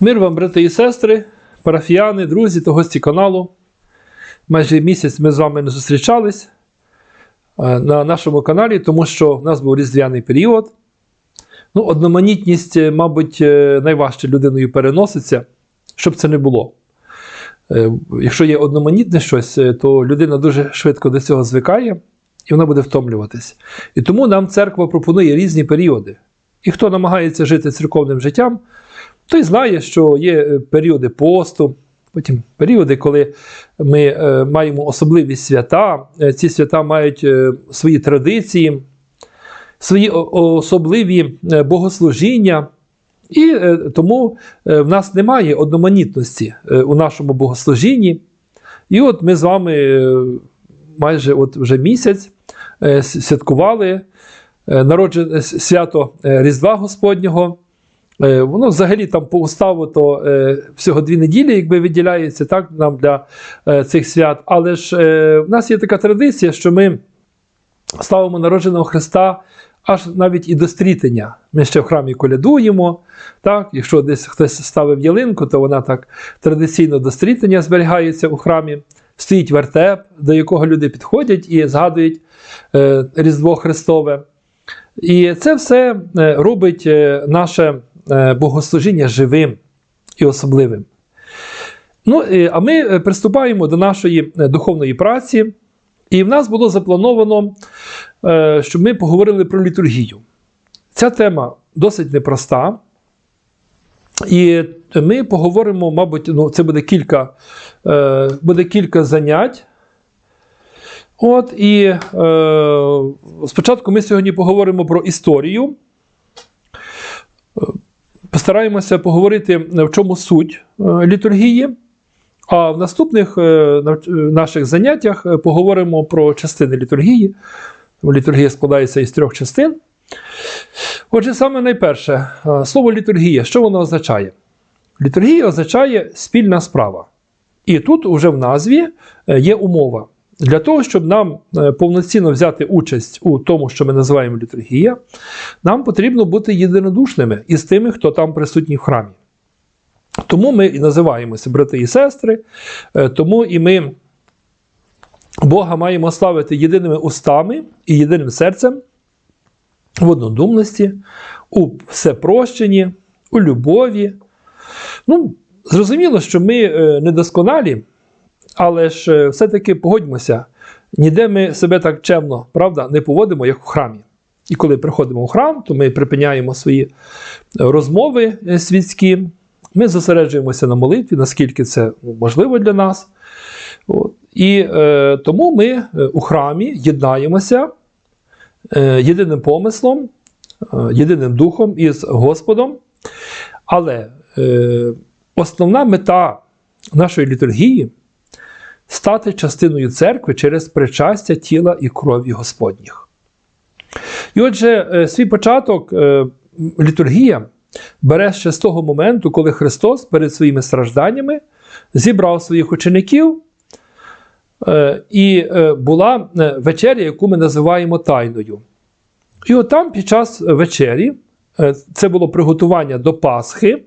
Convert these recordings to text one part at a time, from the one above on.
Мир вам, брати і сестри, парафіяни, друзі та гості каналу. Майже місяць ми з вами не зустрічались е, на нашому каналі, тому що в нас був різдвяний період. Ну, одноманітність, е, мабуть, е, найважче людиною переноситься, щоб це не було. Якщо є одноманітне щось, то людина дуже швидко до цього звикає і вона буде втомлюватись. І тому нам церква пропонує різні періоди. І хто намагається жити церковним життям, той знає, що є е, періоди посту, потім періоди, коли ми е, маємо особливі свята. Е, Ці свята мають свої традиції, свої особливі богослужіння. І тому в нас немає одноманітності у нашому богослужінні. І от ми з вами майже от вже місяць святкували народження свято Різдва Господнього. Е, Воно взагалі там по уставу то е, всього дві неділі, якби виділяється так нам для е, цих свят. Але ж в нас є така традиція, що ми ставимо народженого Христа аж навіть і до стрітення. Ми ще в храмі колядуємо. Так? Якщо десь хтось ставив ялинку, то вона так традиційно до стрітення зберігається у храмі. Стоїть вертеп, до якого люди підходять і згадують Різдво Христове. І це все робить наше богослужіння живим і особливим. Ну, е, а ми е, приступаємо до нашої е, духовної праці, і в нас було заплановано, е, щоб ми поговорили про літургію. Ця тема досить непроста. І ми поговоримо, мабуть, ну, це буде кілька, е, буде кілька занять. От і е, спочатку ми сьогодні поговоримо про історію. Е, Постараємося поговорити, в чому суть е, літургії. А в наступних е, е, наших заняттях е, поговоримо про частини літургії. Літургія складається із трьох частин. Отже, саме найперше, е, слово літургія, що воно означає? Літургія означає спільна справа. І тут уже в назві е, є умова. Для того, щоб нам е, повноцінно взяти участь у тому, що ми називаємо літургія, нам потрібно бути єдинодушними із тими, хто там присутній в храмі. Тому ми і називаємося брати і сестри, е, тому і ми Бога маємо славити єдиними устами і єдиним серцем в однодумності, у всепрощенні, у любові. Ну, зрозуміло, що ми е, недосконалі, але ж е, все-таки погодьмося, ніде ми себе так чемно, правда, не поводимо, як в храмі. І коли приходимо в храм, то ми припиняємо свої е, розмови е, світські, ми зосереджуємося на молитві, наскільки це ну, можливо для нас. І тому ми у храмі єднаємося єдиним помислом, єдиним духом із Господом. Але основна мета нашої літургії стати частиною церкви через причастя тіла і крові Господніх. І отже, е, свій початок е, літургія бере ще з того моменту, коли Христос перед своїми стражданнями зібрав своїх учеників. Е, І була вечеря, яку ми називаємо тайною. І от там під час вечері, це було приготування до Пасхи,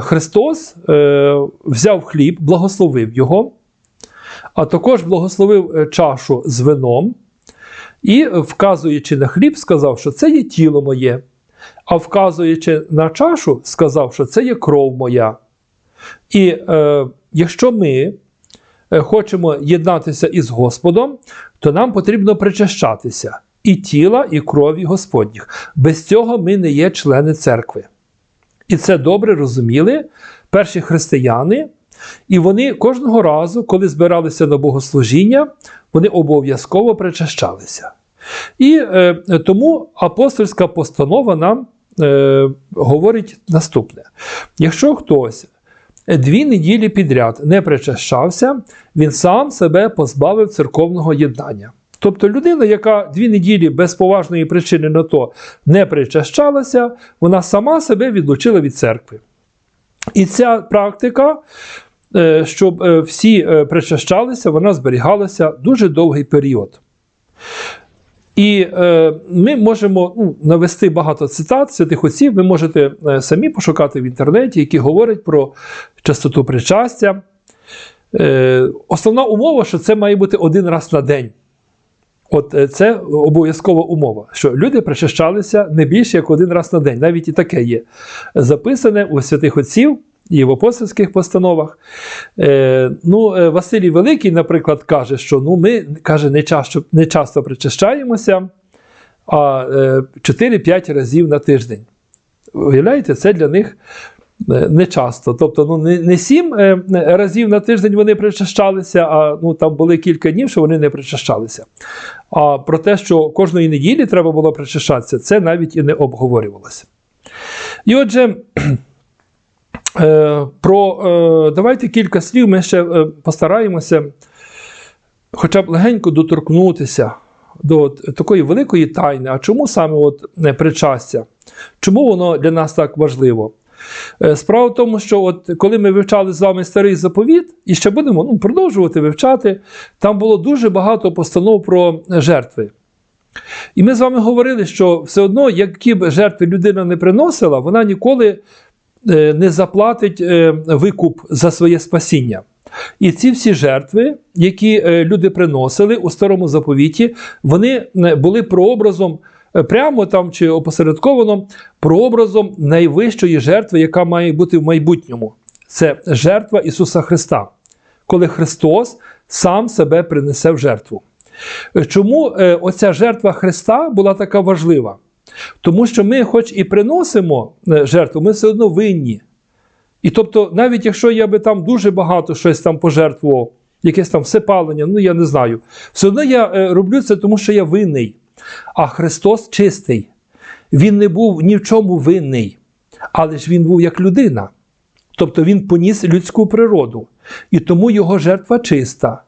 Христос е, взяв хліб, благословив його, а також благословив е, чашу з вином і, е, вказуючи на хліб, сказав, що це є тіло моє, а вказуючи на чашу, сказав, що це є кров моя. І е, якщо ми е, хочемо єднатися із Господом, то нам потрібно причащатися і тіла, і крові Господніх. Без цього ми не є члени церкви. І це добре розуміли перші християни, і вони кожного разу, коли збиралися на богослужіння, вони обов'язково причащалися. І е, тому апостольська постанова нам е, говорить наступне: якщо хтось дві неділі підряд не причащався, він сам себе позбавив церковного єднання. Тобто людина, яка дві неділі без поважної причини на то не причащалася, вона сама себе відлучила від церкви. І ця практика, е, щоб е, всі е, причащалися, вона зберігалася дуже довгий період. І е, ми можемо ну, навести багато цитат святих отців. Ви можете е, самі пошукати в інтернеті, які говорять про частоту причастя. Е, основна умова, що це має бути один раз на день. От е, це обов'язкова умова, що люди причащалися не більше як один раз на день. Навіть і таке є записане у святих отців і в апостольських постановах. Е, ну, е, Василій Великий, наприклад, каже, що ну, ми каже, не, часто, не часто причащаємося, а е, 4-5 разів на тиждень. Уявляєте, це для них е, не часто. Тобто, ну, не, не 7 е, разів на тиждень вони причащалися, а ну, там були кілька днів, що вони не причащалися. А про те, що кожної неділі треба було причащатися, це навіть і не обговорювалося. І отже, е, про, е, давайте кілька слів ми ще е, постараємося хоча б легенько доторкнутися до такої великої тайни. А чому саме от е, причастя? Чому воно для нас так важливо? Е, Справа в тому, що от коли ми вивчали з вами старий заповіт, і ще будемо ну, продовжувати вивчати, там було дуже багато постанов про жертви. І ми з вами говорили, що все одно, які б жертви людина не приносила, вона ніколи е, не заплатить е, викуп за своє спасіння. І ці всі жертви, які люди приносили у старому заповіті, вони були прообразом прямо там чи опосередковано прообразом найвищої жертви, яка має бути в майбутньому. Це жертва Ісуса Христа, коли Христос сам себе принесе в жертву. Е, Чому е, оця жертва Христа була така важлива? Тому що ми, хоч і приносимо е, жертву, ми все одно винні. І тобто, навіть якщо я би там дуже багато щось там пожертвував, якесь там всепалення, ну я не знаю, все одно я е, роблю це, тому що я винний. А Христос чистий. Він не був ні в чому винний, але ж він був як людина. Тобто він поніс людську природу, і тому його жертва чиста.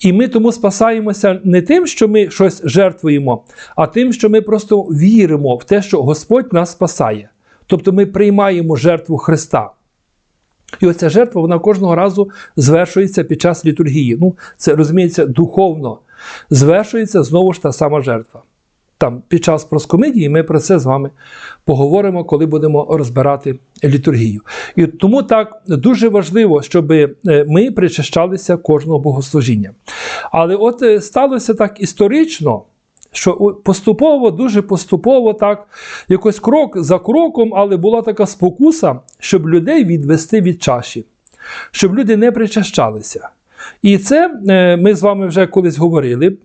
І ми тому спасаємося не тим, що ми щось жертвуємо, а тим, що ми просто віримо в те, що Господь нас спасає. Тобто ми приймаємо жертву Христа. І оця жертва вона кожного разу звершується під час літургії. Ну, це розуміється духовно. Звершується знову ж та сама жертва. Там під час проскомидії ми про це з вами поговоримо, коли будемо розбирати літургію. І тому так дуже важливо, щоб е, ми причащалися кожного богослужіння. Але от е, сталося так історично, що поступово, дуже поступово, так, якось крок за кроком, але була така спокуса, щоб людей відвести від чаші, щоб люди не причащалися. І це е, ми з вами вже колись говорили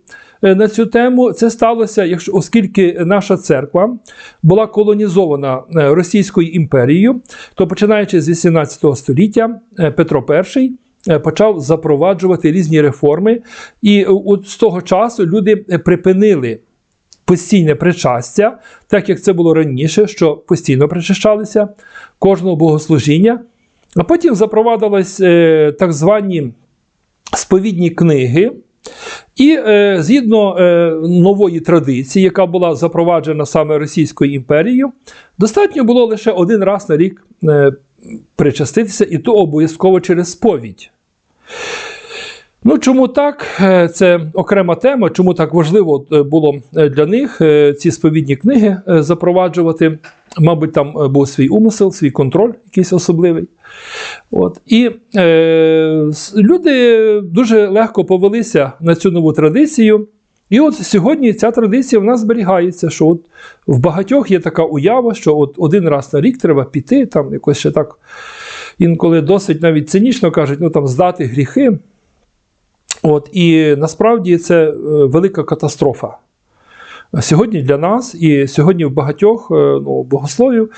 е, на цю тему. Це сталося, якщо, оскільки наша церква була колонізована е, Російською імперією, то починаючи з 18 століття, Петро І почав запроваджувати різні реформи, і от з того часу люди припинили постійне причастя, так як це було раніше, що постійно причащалися кожного богослужіння. А потім запровадились так звані сповідні книги. І е, згідно е, нової традиції, яка була запроваджена саме Російською імперією, достатньо було лише один раз на рік е, причаститися, і то обов'язково через сповідь. Ну, чому так? Е, Це окрема тема, чому так важливо е, було е, для них ці сповідні книги запроваджувати. Мабуть, там був свій умисел, свій контроль якийсь особливий. От. І е, люди дуже легко повелися на цю нову традицію. І от сьогодні ця традиція в нас зберігається, що от в багатьох є така уява, що от один раз на рік треба піти, там якось ще так інколи досить навіть цинічно кажуть, ну там здати гріхи. От, і насправді це е, велика катастрофа. Сьогодні для нас і сьогодні в багатьох е, ну, богословів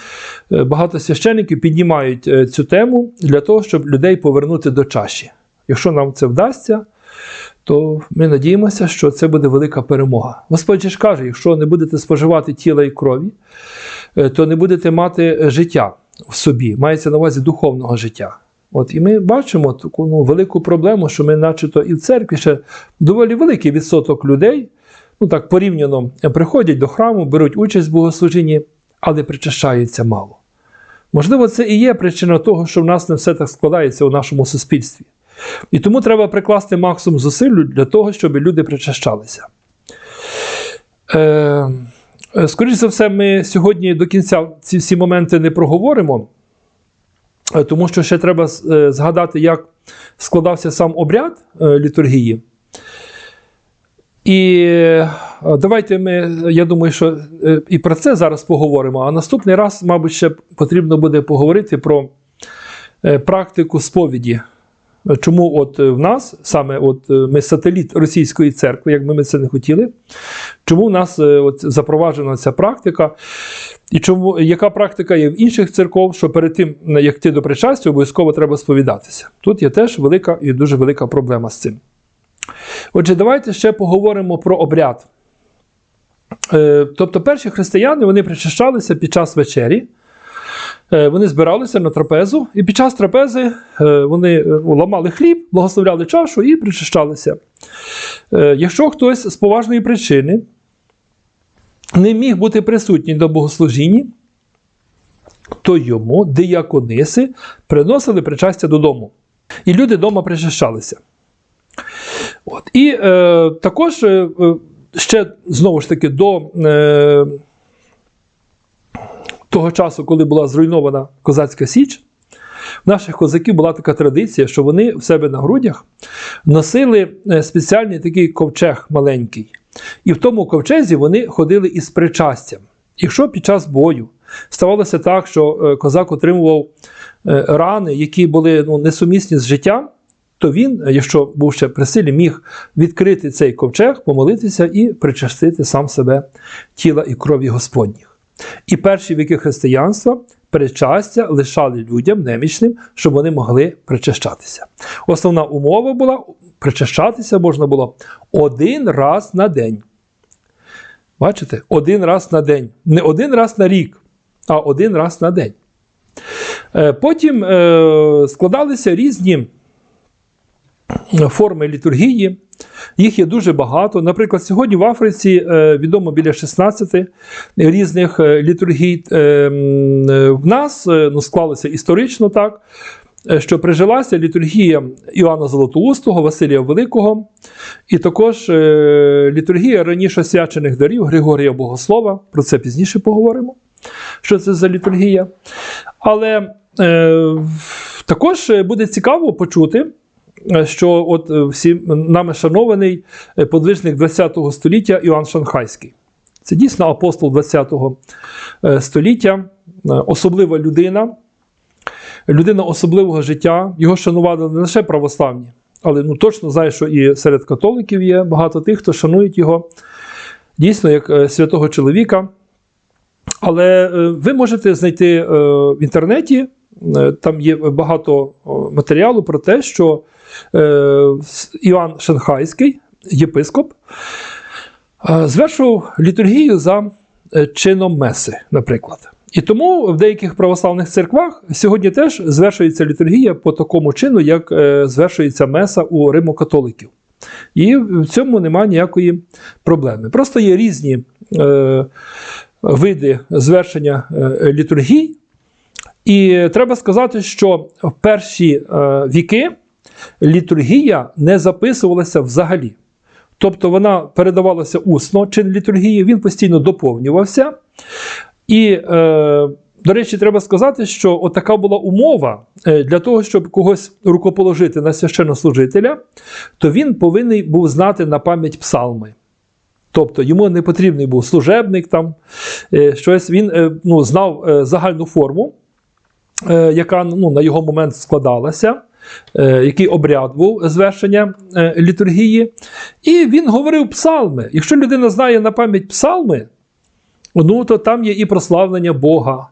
е, багато священиків піднімають цю тему для того, щоб людей повернути до чаші. Якщо нам це вдасться, то ми надіємося, що це буде велика перемога. Господь ж каже: якщо не будете споживати тіла і крові, то не будете мати життя в собі, мається на увазі духовного життя. От і ми бачимо таку ну, велику проблему, що ми, начебто, і в церкві ще доволі великий відсоток людей, ну так порівняно, е, приходять до храму, беруть участь в богослужінні, але причащаються мало. Можливо, це і є причина того, що в нас не все так складається у нашому суспільстві. І тому треба прикласти максимум зусиль для того, щоб люди причащалися. Е, е, скоріш за все, ми сьогодні до кінця ці всі моменти не проговоримо, тому що ще треба е, згадати, як складався сам обряд е, літургії. І е, давайте ми, я думаю, що е, і про це зараз поговоримо. А наступний раз, мабуть, ще потрібно буде поговорити про е, практику сповіді. Е, Чому от е, в нас саме от е, ми сателіт російської церкви, як би ми це не хотіли, чому в нас е, от запроваджена ця практика, і чому яка практика є в інших церков, що перед тим, як йти до причастя, обов'язково треба сповідатися. Тут є теж велика і дуже велика проблема з цим. Отже, давайте ще поговоримо про обряд. Е, Тобто, перші християни вони причащалися під час вечері. Е, Вони збиралися на трапезу, і під час трапези е, вони ламали хліб, благословляли чашу і причащалися. Якщо хтось з поважної причини не міг бути присутній до богослужіння, то йому диякониси приносили причастя додому. І люди вдома причащалися. От. І е, також е, е, ще знову ж таки до е, того часу, коли була зруйнована Козацька Січ, в наших козаків була така традиція, що вони в себе на грудях носили е, спеціальний такий ковчег маленький. І в тому ковчезі вони ходили із причастям. Якщо під час бою ставалося так, що е, козак отримував е, рани, які були ну, несумісні з життям, то він, е, якщо був ще при силі, міг відкрити цей ковчег, помолитися і причастити сам себе тіла і крові Господніх. І перші віки християнства причастя лишали людям немічним, щоб вони могли причащатися. Основна умова була причащатися можна було один раз на день. Бачите? Один раз на день. Не один раз на рік, а один раз на день. Е, Потім е, складалися різні форми літургії. Їх є дуже багато. Наприклад, сьогодні в Африці е, відомо біля 16 різних е, літургій. Е, В нас ну, склалося історично так, що прижилася літургія Іоанна Золотоустого, Василія Великого, і також літургія раніше освячених дарів Григорія Богослова. Про це пізніше поговоримо. Що це за літургія? Але е, також буде цікаво почути, що от е, всім нами шанований е, подвижник ХХ століття Іоанн Шанхайський. Це дійсно апостол ХХ е, століття, особлива людина, людина особливого життя. Його шанували не лише православні, але ну, точно знаю, що і серед католиків є багато тих, хто шанують його дійсно як святого чоловіка. Але ви можете знайти в інтернеті, там є багато матеріалу про те, що е, Іоанн Шанхайський, єпископ, е, звершував літургію за е, чином меси, наприклад. І тому в деяких православних церквах сьогодні теж звершується літургія по такому чину, як е, звершується меса у римокатоликів. І в цьому немає ніякої проблеми. Просто є різні е, види звершення е, літургій. І треба сказати, що в перші е, віки літургія не записувалася взагалі. Тобто вона передавалася усно чин літургії, він постійно доповнювався. І, е, до речі, треба сказати, що така була умова е, для того, щоб когось рукоположити на священнослужителя, то він повинен був знати на пам'ять псалми. Тобто йому не потрібний був служебник, там, щось він ну, знав загальну форму, яка ну, на його момент складалася, е, який обряд був звершення е, літургії. І він говорив псалми. Якщо людина знає на пам'ять псалми, ну, то там є і прославлення Бога,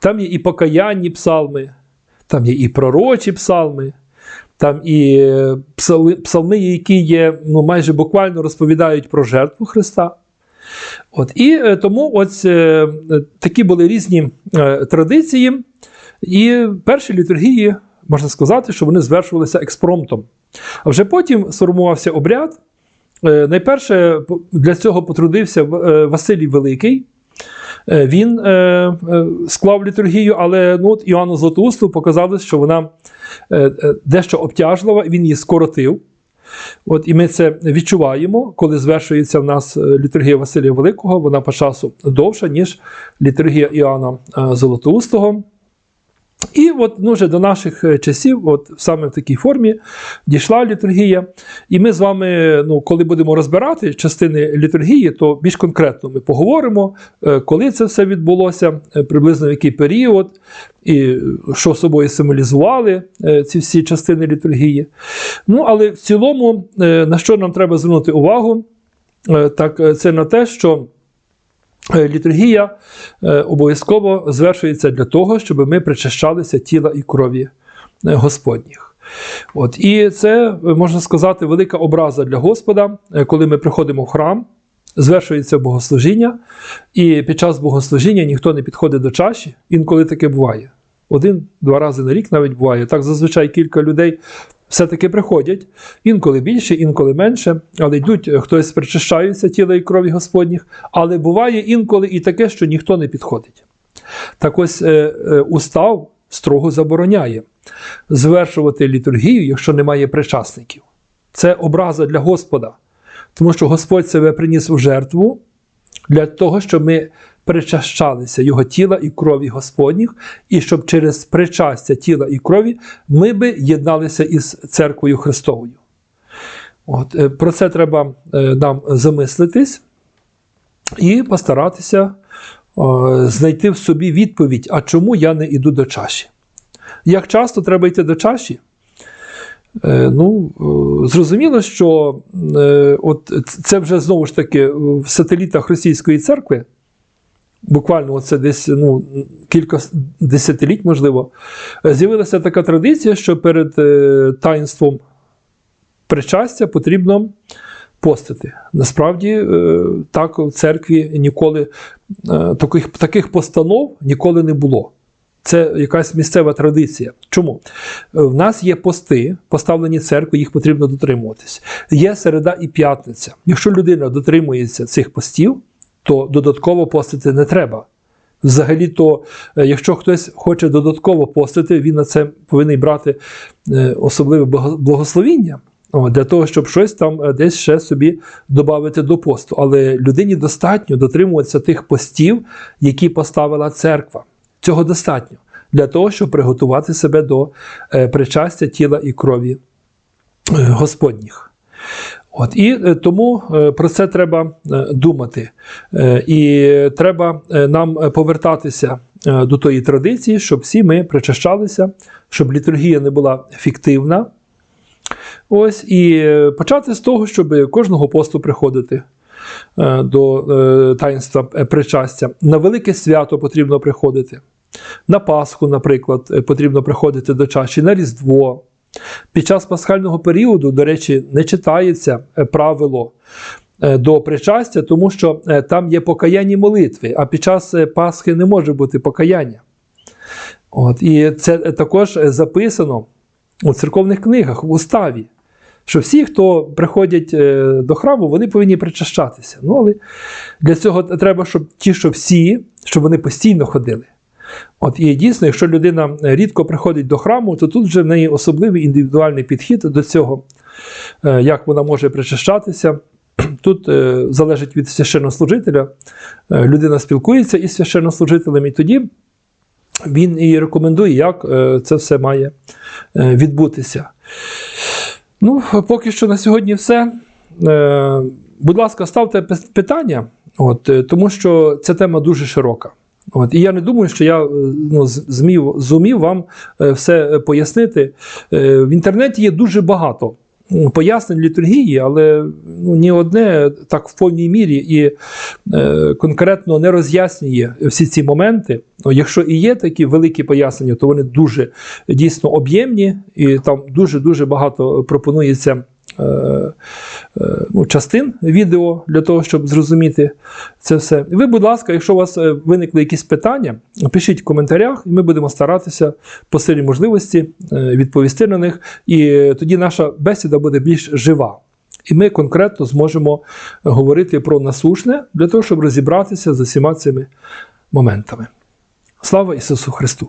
там є і покаянні псалми, там є і пророчі псалми. Там і е, псалми, які є ну, майже буквально розповідають про жертву Христа. От, і е, тому ось е, е, такі були різні е, традиції. І перші літургії, можна сказати, що вони звершувалися експромтом. А вже потім сформувався обряд. Е, найперше для цього потрудився е, Василій Великий. Е, Він е, склав літургію, але ну, от Іоанну Златоусту показалось, що вона е, дещо обтяжлива, він її скоротив. От, і ми це відчуваємо, коли звершується в нас літургія Василія Великого, вона по часу довша, ніж літургія Іоанна Золотоустого. І от ну, вже до наших е, часів, от саме в такій формі, дійшла літургія. І ми з вами, ну, коли будемо розбирати частини літургії, то більш конкретно ми поговоримо, е, коли це все відбулося, е, приблизно в який період, і що собою символізували ці всі частини літургії. Ну, але в цілому, на що нам треба звернути увагу, так це на те, що. Е, Літургія е, обов'язково звершується для того, щоб ми причащалися тіла і крові е, Господніх. От. І це, можна сказати, велика образа для Господа, коли ми приходимо в храм, звершується богослужіння, і під час богослужіння ніхто не підходить до чаші, інколи таке буває. Один-два рази на рік навіть буває. Так зазвичай кілька людей все-таки приходять, інколи більше, інколи менше, але йдуть, е, хтось причащається тіла і крові Господніх, але буває інколи і таке, що ніхто не підходить. Так ось е, е, устав строго забороняє звершувати літургію, якщо немає причасників. Це образа для Господа, тому що Господь себе приніс у жертву для того, щоб ми причащалися Його тіла і крові Господніх, і щоб через причастя тіла і крові ми би єдналися із церквою Христовою. От, е, Про це треба е, нам замислитись і постаратися о, знайти в собі відповідь, а чому я не йду до чаші. Як часто треба йти до чаші? Е, Ну, е, зрозуміло, що е, от це вже знову ж таки в сателітах Російської церкви, буквально це десь ну, кілька десятиліть, можливо, з'явилася така традиція, що перед е, таїнством причастя потрібно постити. Насправді, е, так в церкві ніколи е, таких, таких постанов ніколи не було. Це якась місцева традиція. Чому? В нас є пости, поставлені церкви, їх потрібно дотримуватись. Є середа і п'ятниця. Якщо людина дотримується цих постів, то додатково постити не треба. Взагалі, то е, якщо хтось хоче додатково постити, він на це повинен брати е, особливе благо- благословіння. Для того, щоб щось там е, десь ще собі додати до посту. Але людині достатньо дотримуватися тих постів, які поставила церква. Цього достатньо для того, щоб приготувати себе до причастя тіла і крові Господніх. От, і е, тому е, про це треба е, думати. І треба нам повертатися до тої традиції, щоб всі ми причащалися, щоб літургія не була фіктивна. Ось, і почати з того, щоб кожного посту приходити до таїнства причастя. На велике свято потрібно приходити. На Пасху, наприклад, потрібно приходити до чаші, на Різдво. Під час пасхального періоду, до речі, не читається е, правило е, до причастя, тому що е, там є покаянні молитви, а під час Пасхи не може бути покаяння. От, і це також записано у церковних книгах, в уставі, що всі, хто приходять до храму, вони повинні причащатися. Ну, але для цього треба, щоб ті, що всі, щоб вони постійно ходили. От і дійсно, якщо людина рідко приходить до храму, то тут вже в неї особливий індивідуальний підхід до цього, е, як вона може причащатися. Тут е, залежить від священнослужителя. Е, людина спілкується із священнослужителем, і тоді він і рекомендує, як е, це все має е, відбутися. Ну, поки що на сьогодні все. Е, Будь ласка, ставте питання, от, е, тому що ця тема дуже широка. От, і я не думаю, що я е, ну, змів, зумів вам е, все е, пояснити. В інтернеті є дуже багато пояснень літургії, але ну, ні одне так в повній мірі і е, конкретно не роз'яснює всі ці моменти. Ну, Якщо і є такі великі пояснення, то вони дуже дійсно об'ємні, і там дуже-дуже багато пропонується. е, Ну, частин відео для того, щоб зрозуміти це все. Ви, будь ласка, якщо у вас е, виникли якісь питання, пишіть в коментарях, і ми будемо старатися по силі можливості е, відповісти на них. І тоді наша бесіда буде більш жива. І ми конкретно зможемо говорити про насушне для того, щоб розібратися з усіма цими моментами. Слава Ісусу Христу!